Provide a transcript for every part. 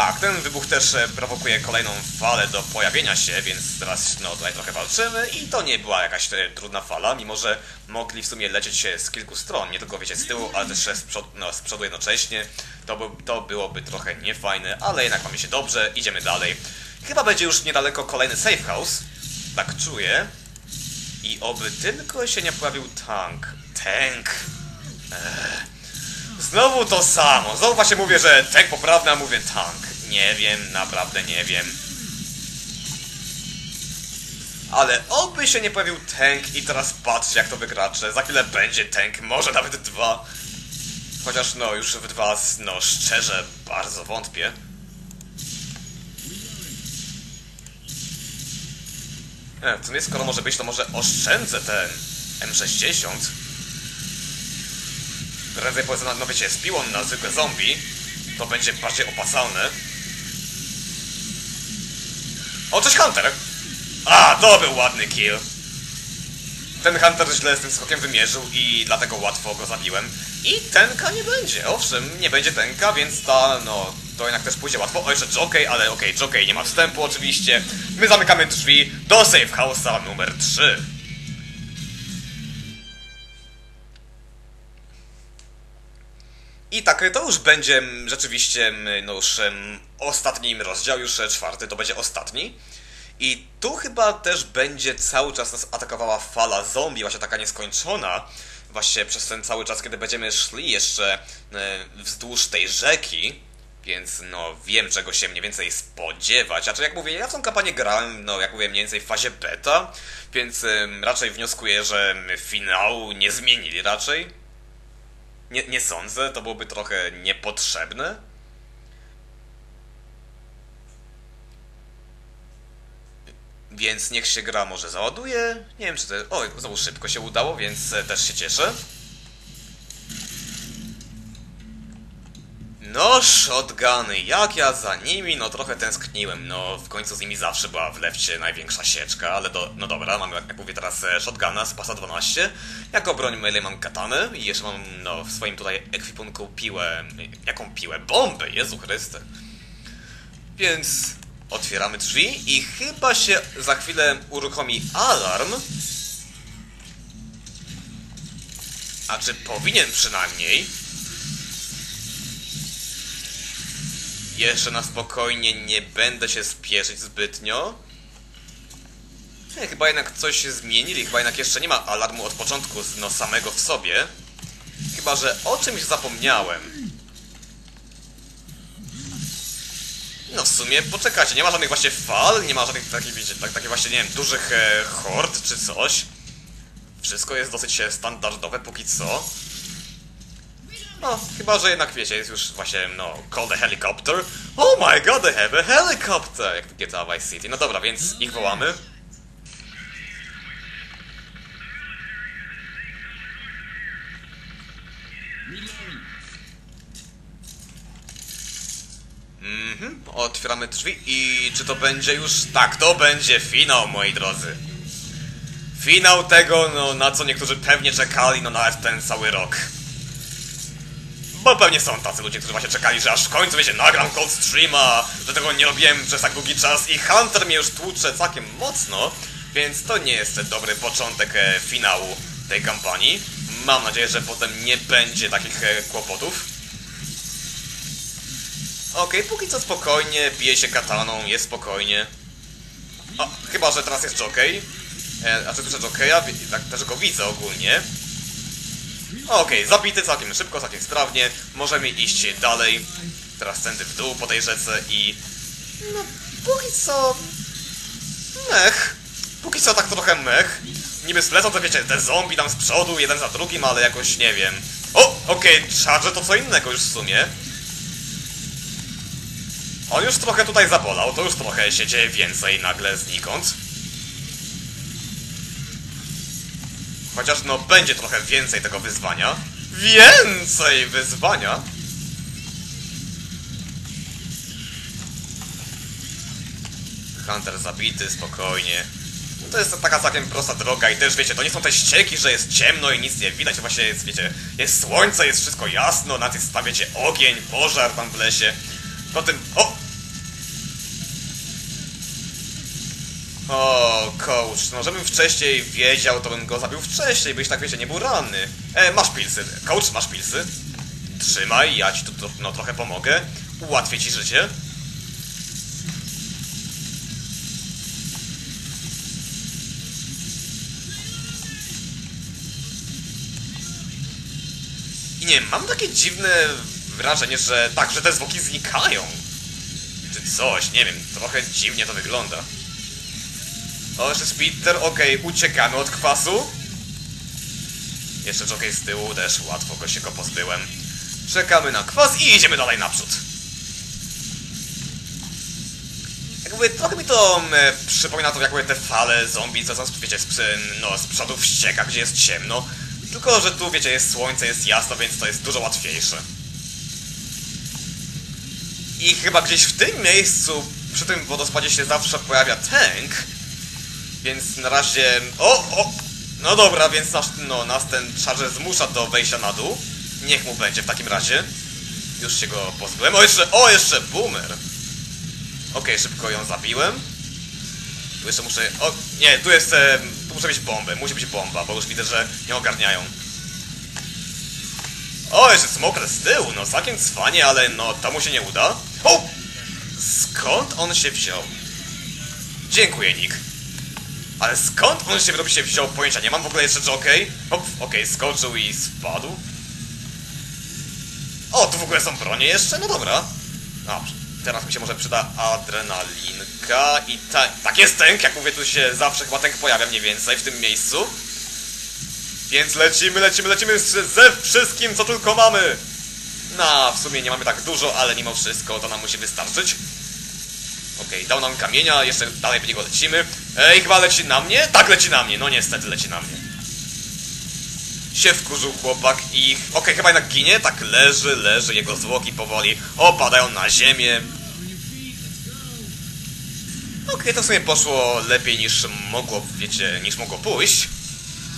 Tak, ten wybuch też e, prowokuje kolejną falę do pojawienia się, więc teraz no tutaj trochę walczymy i to nie była jakaś e, trudna fala, mimo że mogli w sumie lecieć się z kilku stron, nie tylko wiecie z tyłu, ale też z przodu, no, z przodu jednocześnie. To, by, to byłoby trochę niefajne, ale jednak mamy się dobrze, idziemy dalej. Chyba będzie już niedaleko kolejny safe house, tak czuję. I oby tylko się nie pojawił tank. Tank. Ech. Znowu to samo. Znowu właśnie mówię, że tank poprawny, a mówię tank. Nie wiem, naprawdę nie wiem. Ale oby się nie pojawił tank i teraz patrzcie jak to wygracze. Za chwilę będzie tank, może nawet dwa. Chociaż no, już w dwa, no szczerze, bardzo wątpię. E, w sumie skoro może być, to może oszczędzę ten M60. Prędzej powiedzmy, no wiecie, z piłą na zwykłe zombie, to będzie bardziej opłacalne. O, cześć Hunter! A, to był ładny kill. Ten Hunter źle z tym skokiem wymierzył i dlatego łatwo go zabiłem. I tenka nie będzie, owszem, nie będzie tenka, więc ta, no, to jednak też pójdzie łatwo. O, jeszcze Jockey, ale okej, okay, Jockey nie ma wstępu oczywiście. My zamykamy drzwi do safe house'a numer 3. I tak, to już będzie mm, rzeczywiście mm, no już um, ostatni rozdział, już e, czwarty, to będzie ostatni. I tu chyba też będzie cały czas nas atakowała fala zombie, właśnie taka nieskończona, właśnie przez ten cały czas, kiedy będziemy szli jeszcze e, wzdłuż tej rzeki, więc no wiem czego się mniej więcej spodziewać. Znaczy jak mówię, ja w tą kampanię grałem, no jak mówię, mniej więcej w fazie beta, więc raczej wnioskuję, że finału nie zmienili raczej. Nie, nie sądzę, to byłoby trochę niepotrzebne. Więc niech się gra może załaduje. Nie wiem czy to... O, znowu szybko się udało, więc e, też się cieszę. No, shotguny, jak ja za nimi, no trochę tęskniłem, no w końcu z nimi zawsze była w lewcie największa sieczka, ale do, no dobra, mamy jak mówię teraz e, shotguna z pasa 12, jako broń melee mam katanę i jeszcze mam no w swoim tutaj ekwipunku piłę, jaką piłę? Bombę, Jezu Chryste. Więc otwieramy drzwi i chyba się za chwilę uruchomi alarm. A czy powinien przynajmniej? Jeszcze na spokojnie nie będę się spieszyć zbytnio. Nie, chyba jednak coś się zmienili, chyba jednak jeszcze nie ma alarmu od początku no, samego w sobie. Chyba, że o czymś zapomniałem. No w sumie, poczekajcie, nie ma żadnych właśnie fal, nie ma żadnych takich, wiecie, tak, takich właśnie, nie wiem, dużych e, hord czy coś. Wszystko jest dosyć e, standardowe póki co. No, chyba, że jednak wiecie, jest już właśnie, no, call the helicopter. Oh my god, they have a helicopter! Jak w GTA Vice City. No dobra, więc ich wołamy. Mhm, otwieramy drzwi i czy to będzie już... Tak, to będzie finał, moi drodzy. Finał tego, no, na co niektórzy pewnie czekali, no, nawet ten cały rok. Bo pewnie są tacy ludzie, którzy właśnie czekali, że aż w końcu, wiecie, nagram Cold Streama, że tego nie robiłem przez tak długi czas i Hunter mnie już tłucze całkiem mocno, więc to nie jest dobry początek e, finału tej kampanii. Mam nadzieję, że potem nie będzie takich e, kłopotów. Okej, okay, póki co spokojnie, bije się kataną, jest spokojnie. O, chyba, że teraz jest jockey. E, a czy słyszę jockeya? Tak, też go widzę ogólnie. Okej, okay, zabity całkiem szybko, całkiem sprawnie. Możemy iść dalej. Teraz tędy w dół po tej rzece i... No, póki co... Mech. Póki co tak trochę mech. Niby zlecą to wiecie, te zombie tam z przodu, jeden za drugim, ale jakoś nie wiem. O, okej, okay, charge to co innego już w sumie. On już trochę tutaj zabolał, to już trochę się dzieje więcej nagle znikąd. Chociaż no będzie trochę więcej tego wyzwania. Więcej wyzwania! Hunter zabity, spokojnie. No to jest taka całkiem prosta droga i też wiecie, to nie są te ścieki, że jest ciemno i nic nie widać, to właśnie jest, wiecie, jest słońce, jest wszystko jasno, na tym stawiacie ogień, pożar tam w lesie. Po tym, o, O, coach, no żebym wcześniej wiedział, to bym go zabił wcześniej, byś tak wiecie, nie był ranny. E, masz pilsy. Coach, masz pilsy. Trzymaj, ja ci tu no, trochę pomogę. Ułatwię ci życie. I nie, mam takie dziwne wrażenie, że tak, że te zwłoki znikają. Czy coś, nie wiem, trochę dziwnie to wygląda. O, jeszcze Spitter, okej, uciekamy od kwasu. Jeszcze Jockey z tyłu, też łatwo go się go pozbyłem. Czekamy na kwas i idziemy dalej naprzód. Jakby trochę mi to e, przypomina to jakby te fale zombie, co są, wiecie, z, no, z przodu w ściekach, gdzie jest ciemno. Tylko, że tu, wiecie, jest słońce, jest jasno, więc to jest dużo łatwiejsze. I chyba gdzieś w tym miejscu, przy tym wodospadzie się zawsze pojawia tank. Więc na razie... O, o! No dobra, więc nas, no, nas ten charger zmusza do wejścia na dół. Niech mu będzie w takim razie. Już się go pozbyłem. O, jeszcze, o, jeszcze boomer! Okej, szybko ją zabiłem. Tu jeszcze muszę... O, nie, tu jest... Tu muszę mieć bombę. Musi być bomba, bo już widzę, że nie ogarniają. O, jeszcze smoker z tyłu, no całkiem cwanie, ale no to mu się nie uda. O! Skąd on się wziął? Dziękuję, Nick. Ale skąd on się w się wziął? Pojęcia nie mam, w ogóle jeszcze jockey. Okej, skoczył i spadł. O, tu w ogóle są bronie jeszcze? No dobra. Dobrze. Teraz mi się może przyda adrenalinka i ta... Tak jest tank, jak mówię, tu się zawsze chyba tank pojawia mniej więcej w tym miejscu. Więc lecimy, lecimy, lecimy ze wszystkim, co tylko mamy. No, w sumie nie mamy tak dużo, ale mimo wszystko to nam musi wystarczyć. Okej, dał nam kamienia, jeszcze dalej w niego lecimy. Ej, chyba leci na mnie? Tak, leci na mnie. No niestety leci na mnie. Się wkurzył chłopak i... Okej, chyba jednak ginie. Tak, leży, leży, jego zwłoki powoli opadają na ziemię. Okej, to w sumie poszło lepiej niż mogło, wiecie, niż mogło pójść.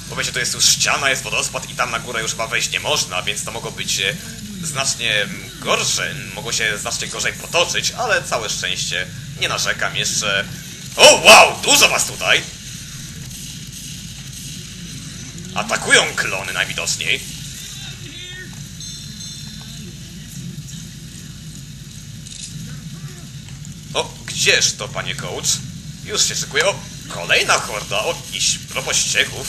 Bo wiecie, to jest już ściana, jest wodospad i tam na górę już chyba wejść nie można, więc to mogło być e, znacznie mm, gorsze, mogło się znacznie gorzej potoczyć, ale całe szczęście, nie narzekam jeszcze. O, wow, dużo was tutaj! Atakują klony najwidoczniej. O, gdzież to, panie coach? Już się szykuje. O, kolejna horda. O, i propos ścieków.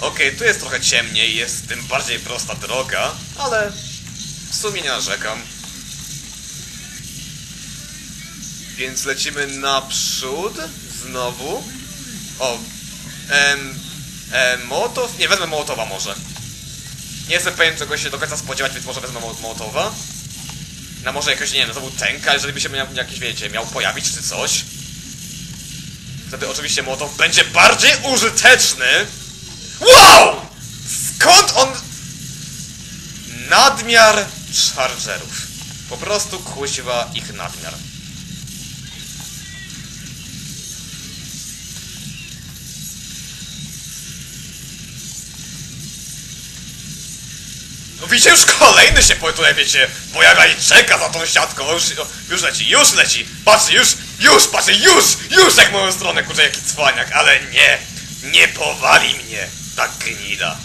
Okej, tu jest trochę ciemniej, jest tym bardziej prosta droga, ale w sumie nie narzekam. Więc lecimy naprzód, znowu. O, em, em? Nie, wezmę Mołotowa może. Nie jestem pewien czego się do końca spodziewać, więc może wezmę Mo- Mołotowa. Na może jakoś, nie wiem, to był tanka, jeżeli by się miał, jakiś, wiecie, miał pojawić czy coś. Wtedy oczywiście Mołotow będzie bardziej użyteczny. Wow! Skąd on... Nadmiar chargerów. Po prostu kuźwa ich nadmiar. No widzicie, już kolejny się tutaj, wiecie, pojawia i czeka za tą siatką. O, Już, o, już leci, już leci. Patrzcie, już, już, patrzcie, już, już jak moją stronę, kurczę, jaki cwaniak, ale nie, nie powali mnie, tak gnida.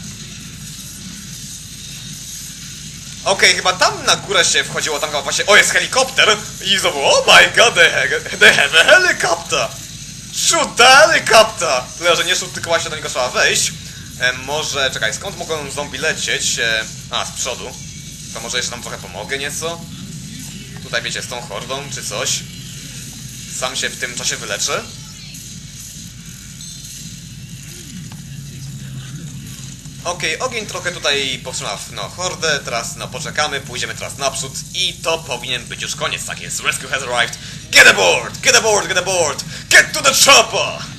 Okej, chyba tam na górę się wchodziło, tam właśnie, o jest helikopter i znowu, oh my god, they, ha- they have a helicopter. Shoot the helicopter! Tyle, że nie shoot, tylko właśnie do niego trzeba wejść. E, może, czekaj, skąd mogą zombie lecieć? E, a, z przodu. To może jeszcze tam trochę pomogę nieco? Tutaj wiecie, z tą hordą czy coś. Sam się w tym czasie wyleczę. Okej, ogień trochę tutaj powstrzymał no, hordę, teraz no poczekamy, pójdziemy teraz naprzód i to powinien być już koniec, tak jest, rescue has arrived, get aboard, get aboard, get aboard, get to the chopper!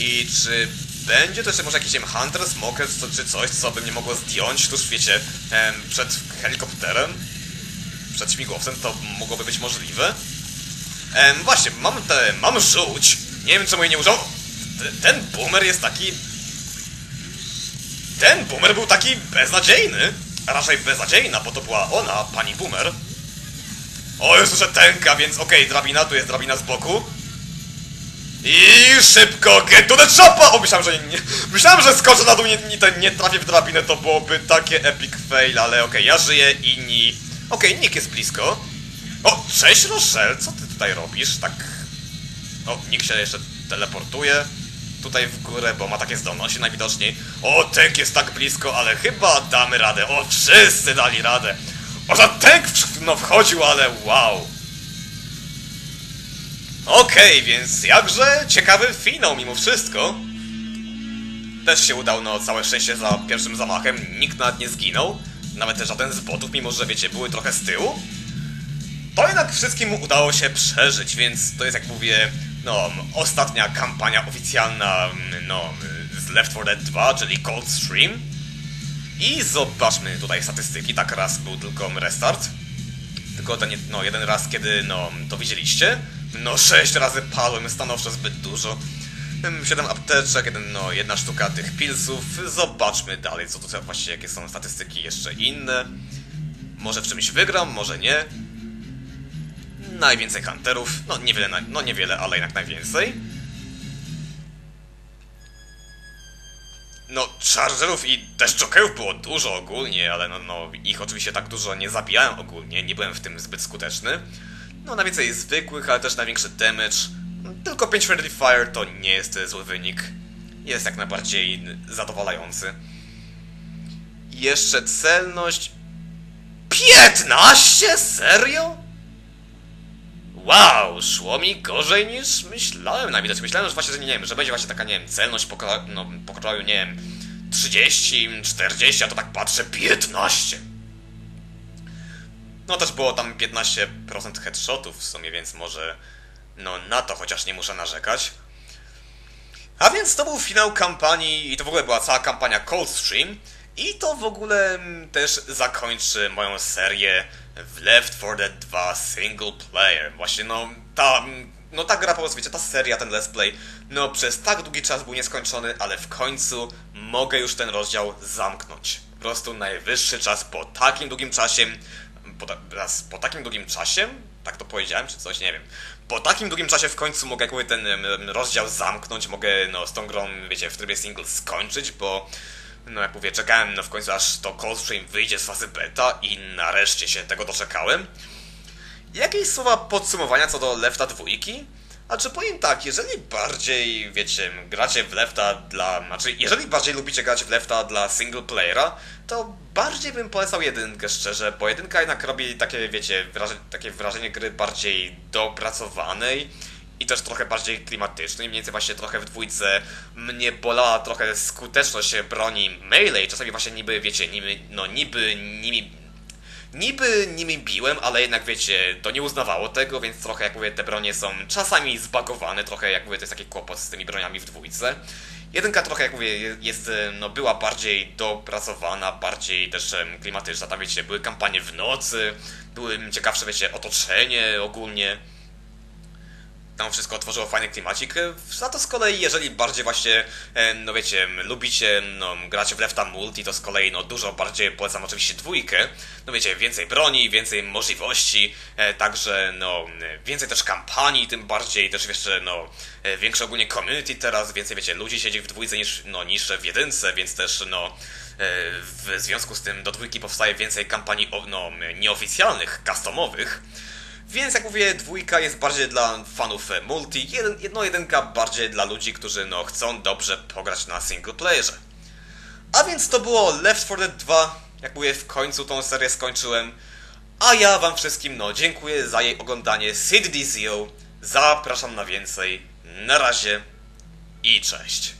I czy będzie to jeszcze może jakiś Hunter, Smoker czy coś, co by mnie mogło zdjąć tuż, wiecie, em, przed helikopterem, przed śmigłowcem, to mogłoby być możliwe. Właśnie, mam te, mam żółć, nie wiem czemu jej nie użył. Ten boomer jest taki... Ten boomer był taki beznadziejny, a raczej beznadziejna, bo to była ona, pani boomer. O, już słyszę tęka, więc okej, drabina, tu jest drabina z boku. I szybko, get to the choppa! O, myślałem, że nie, myślałem, że skoczę na dół, nie, nie, nie trafię w drabinę, to byłoby takie epic fail, ale okej, ja żyję, inni... Okej, Nick jest blisko. O, cześć Rochelle, co ty tutaj robisz? Tak... O, Nick się jeszcze teleportuje tutaj w górę, bo ma takie zdolności najwidoczniej. O, Tank jest tak blisko, ale chyba damy radę. O, wszyscy dali radę. O, że Tank no wchodził, ale wow. Okej, więc jakże ciekawy finał mimo wszystko. Też się udał, no całe szczęście za pierwszym zamachem. Nikt nawet nie zginął. Nawet żaden z botów, mimo że wiecie, były trochę z tyłu. To jednak wszystkim udało się przeżyć, więc to jest jak mówię, no, ostatnia kampania oficjalna, no, z Left 4 Dead 2, czyli Cold Stream. I zobaczmy tutaj statystyki, tak raz był tylko restart. Tylko ten, no, jeden raz, kiedy, no, to widzieliście. No, sześć razy padłem, stanowczo zbyt dużo. Siedem apteczek, jeden, no, jedna sztuka tych pilsów. Zobaczmy dalej, co tutaj właściwie, jakie są statystyki jeszcze inne. Może w czymś wygram, może nie. Najwięcej hunterów, no niewiele, no niewiele, ale jednak najwięcej. No, chargerów i też jokerów było dużo ogólnie, ale no, no, ich oczywiście tak dużo nie zabijałem ogólnie, nie byłem w tym zbyt skuteczny. No, najwięcej zwykłych, ale też największy damage. Tylko 5 friendly fire to nie jest zły wynik. Jest jak najbardziej zadowalający. Jeszcze celność... 15? Serio? Wow, szło mi gorzej niż myślałem najwidoczniej. Myślałem, że właśnie, że nie wiem, że będzie właśnie taka, nie wiem, celność pokro no, nie wiem, 30, 40, a to tak patrzę, 15. No też było tam 15% headshotów w sumie, więc może no na to chociaż nie muszę narzekać. A więc to był finał kampanii i to w ogóle była cała kampania Coldstream i to w ogóle mm, też zakończy moją serię w Left 4 Dead 2 single player. Właśnie no ta, mm, no ta gra po prostu, wiecie, ta seria, ten let's play, no przez tak długi czas był nieskończony, ale w końcu mogę już ten rozdział zamknąć. Po prostu najwyższy czas po takim długim czasie, po, ta, raz, po takim długim czasie, tak to powiedziałem, czy coś, nie wiem. Po takim długim czasie w końcu mogę jakby ten rozdział zamknąć, mogę no, z tą grą, wiecie, w trybie single skończyć, bo no jak mówię, czekałem no w końcu aż to Coldstream wyjdzie z fazy beta i nareszcie się tego doczekałem. Jakieś słowa podsumowania co do Lefta dwójki? A czy powiem tak, jeżeli bardziej, wiecie, gracie w Lefta dla... Znaczy, jeżeli bardziej lubicie grać w Lefta dla single playera, to bardziej bym polecał jedynkę, szczerze, bo jedynka jednak robi takie, wiecie, takie wrażenie gry bardziej dopracowanej i też trochę bardziej klimatycznej. Mniej więcej właśnie trochę w dwójce mnie bolała trochę skuteczność broni melee. Czasami właśnie niby, wiecie, niby, no niby nimi Niby nimi biłem, ale jednak wiecie, to nie uznawało tego, więc trochę jak mówię, te bronie są czasami zbagowane, trochę jak mówię, to jest taki kłopot z tymi broniami w dwójce. Jedynka trochę jak mówię, jest, e, no była bardziej dopracowana, bardziej też klimatyczna, tam wiecie, były kampanie w nocy, były ciekawsze, wiecie, otoczenie ogólnie. Tam wszystko otworzyło fajny klimacik. Za to z kolei, jeżeli bardziej właśnie, e, no wiecie, lubicie, no, gracie w Lefta Multi, to z kolei, no, dużo bardziej polecam oczywiście dwójkę. No wiecie, więcej broni, więcej możliwości, e, także, no, więcej też kampanii, tym bardziej też jeszcze, no, e, większe ogólnie community teraz, więcej, wiecie, ludzi siedzi w dwójce niż, no, niż w jedynce, więc też, no, w związku z tym do dwójki powstaje więcej kampanii, no, nieoficjalnych, customowych. Więc jak mówię, dwójka jest bardziej dla fanów multi, jeden, jedno jedynka bardziej dla ludzi, którzy no chcą dobrze pograć na single playerze. A więc to było Left 4 Dead 2. Jak mówię, w końcu tą serię skończyłem. A ja wam wszystkim no dziękuję za jej oglądanie. Sid Dizio. Zapraszam na więcej. Na razie i cześć.